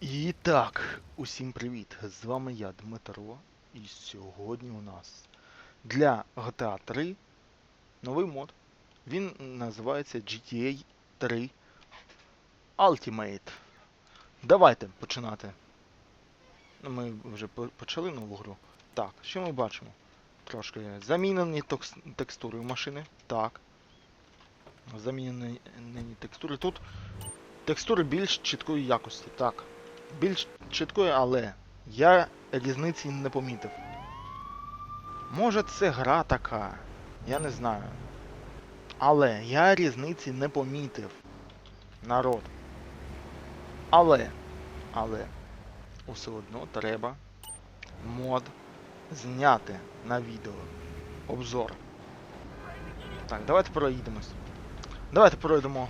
І так, усім привіт! З вами я, Дмитро, і сьогодні у нас для GTA 3 новий мод. Він називається GTA 3 Ultimate. Давайте починати. Ну, Ми вже почали нову гру. Так, що ми бачимо? Трошки замінені текстури машини. Так. Замінені текстури. Тут текстури більш чіткої якості. Так більш чіткою, але я різниці не помітив. Може це гра така, я не знаю. Але я різниці не помітив. Народ. Але, але, усе одно треба мод зняти на відео. Обзор. Так, давайте проїдемось. Давайте пройдемо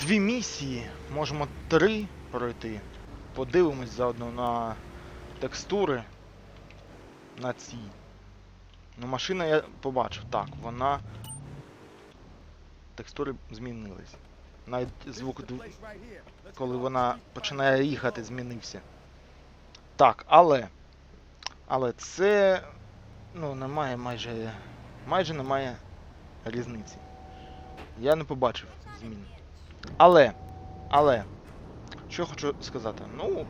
дві місії, можемо три пройти. Подивимось заодно на текстури на ці. Ну, машина я побачив, так, вона. Текстури змінились. Навіть звук, коли вона починає їхати, змінився. Так, але. Але це. Ну, немає майже. Майже немає різниці. Я не побачив змін. Але. Але. Що я хочу сказати? Ну.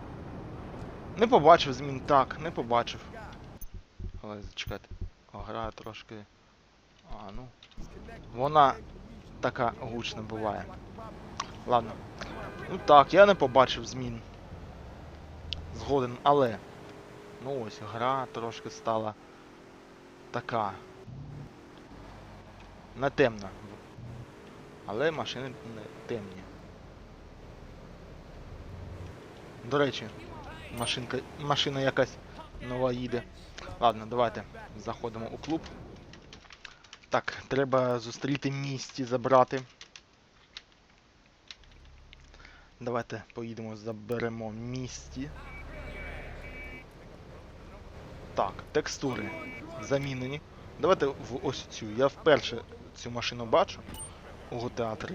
Не побачив змін так, не побачив. Але зачекайте. Гра трошки. А, ну. Вона така гучна буває. Ладно. Ну так, я не побачив змін. Згоден, але. Ну ось, гра трошки стала така. Не темна. Але машини темні. До речі, машинка, машина якась нова їде. Ладно, давайте заходимо у клуб. Так, треба зустріти місті, забрати. Давайте поїдемо, заберемо місті. Так, текстури замінені. Давайте в ось цю. Я вперше цю машину бачу GTA 3.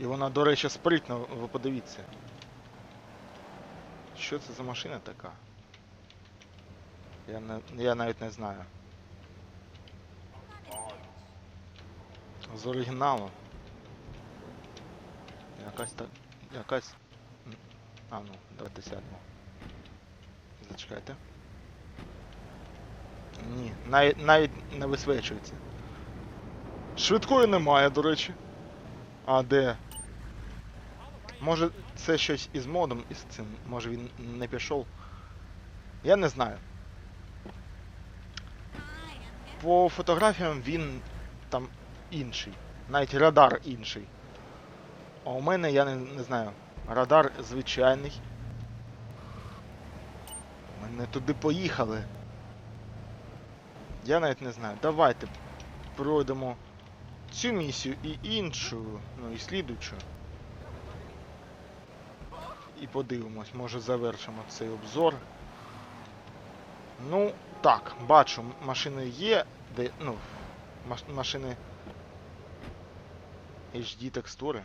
І вона, до речі, спритна, ви подивіться. Що це за машина така? Я, не, я навіть не знаю. З оригіналу. Якась так. Якась. А ну, давайте сядемо. Зачекайте. Ні, навіть, навіть не висвечується. Швидкої немає, до речі. А де? Може це щось із модом із цим, може він не пішов. Я не знаю. По фотографіям він там інший. Навіть радар інший. А у мене я не, не знаю. Радар звичайний. Ми не туди поїхали. Я навіть не знаю. Давайте пройдемо цю місію і іншу, ну і слідучу. І подивимось, може завершимо цей обзор. Ну, так, бачу, машини є, де, ну, машини HD текстури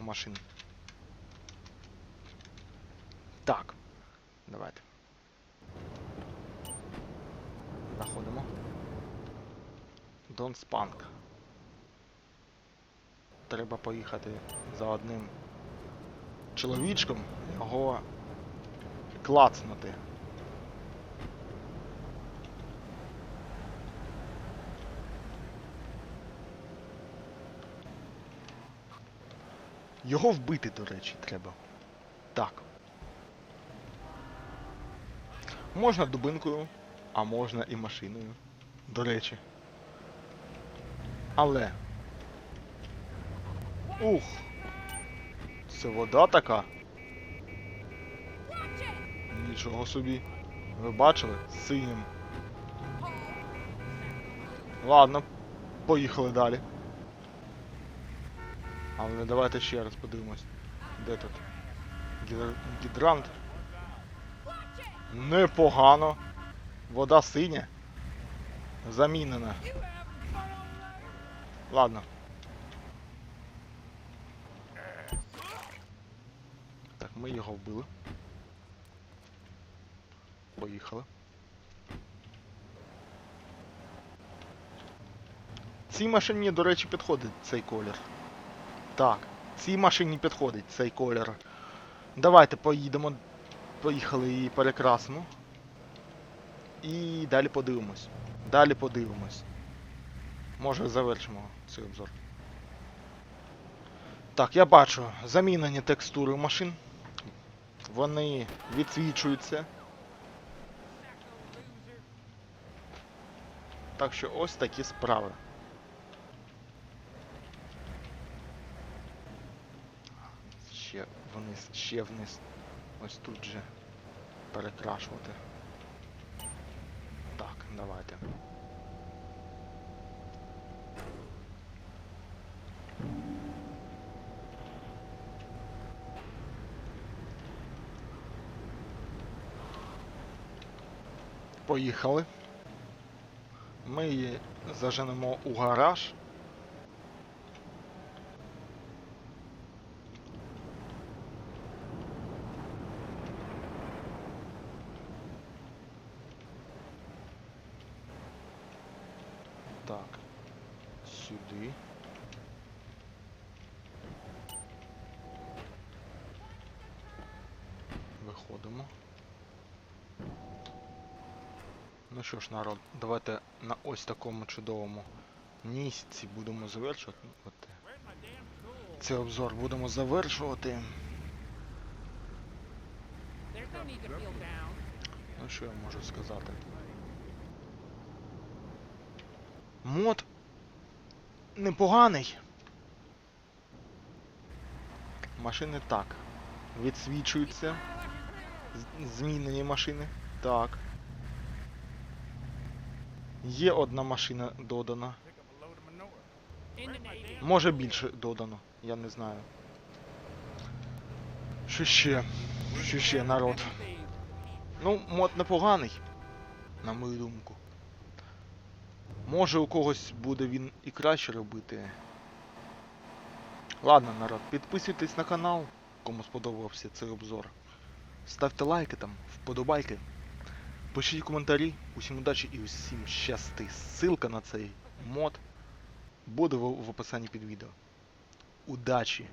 у машин. Так, давайте. Заходимо. Don't Spunk. Треба поїхати за одним чоловічком, його клацнути. Його вбити, до речі, треба. Так. Можна дубинкою, а можна і машиною. До речі. Але. Ух! Це вода така. Нічого собі. Ви бачили? Синім. Ладно, поїхали далі. Але давайте ще раз подивимось. Де тут? Гідр... Гідрант. Непогано. Вода синя. Замінена. Ладно. Так, ми його вбили. Поїхали. Цій машині, до речі, підходить цей колір. Так, цій машині підходить цей колір. Давайте поїдемо. Поїхали і перекрасимо. І далі подивимось. Далі подивимось. Може завершимо цей обзор. Так, я бачу замінені текстури машин. Вони відсвічуються. Так що ось такі справи. Ще вниз, ще вниз. Ось тут же перекрашувати. Так, давайте. Поїхали. Ми її заженемо у гараж. Так. Сюди. Ну що ж, народ, давайте на ось такому чудовому місці будемо завершувати. Цей обзор будемо завершувати. Ну що я можу сказати? Мод непоганий. Машини так. Відсвічуються. Змінені машини. Так. Є одна машина додана. Може більше додано, я не знаю. Що ще? Що ще, народ? Ну, мод непоганий, на мою думку. Може у когось буде він і краще робити. Ладно, народ, підписуйтесь на канал, кому сподобався цей обзор. Ставте лайки там, вподобайки. Пишіть коментарі. Усім удачі і усім щасти. Ссылка на цей мод буде в описанні під відео. Удачі!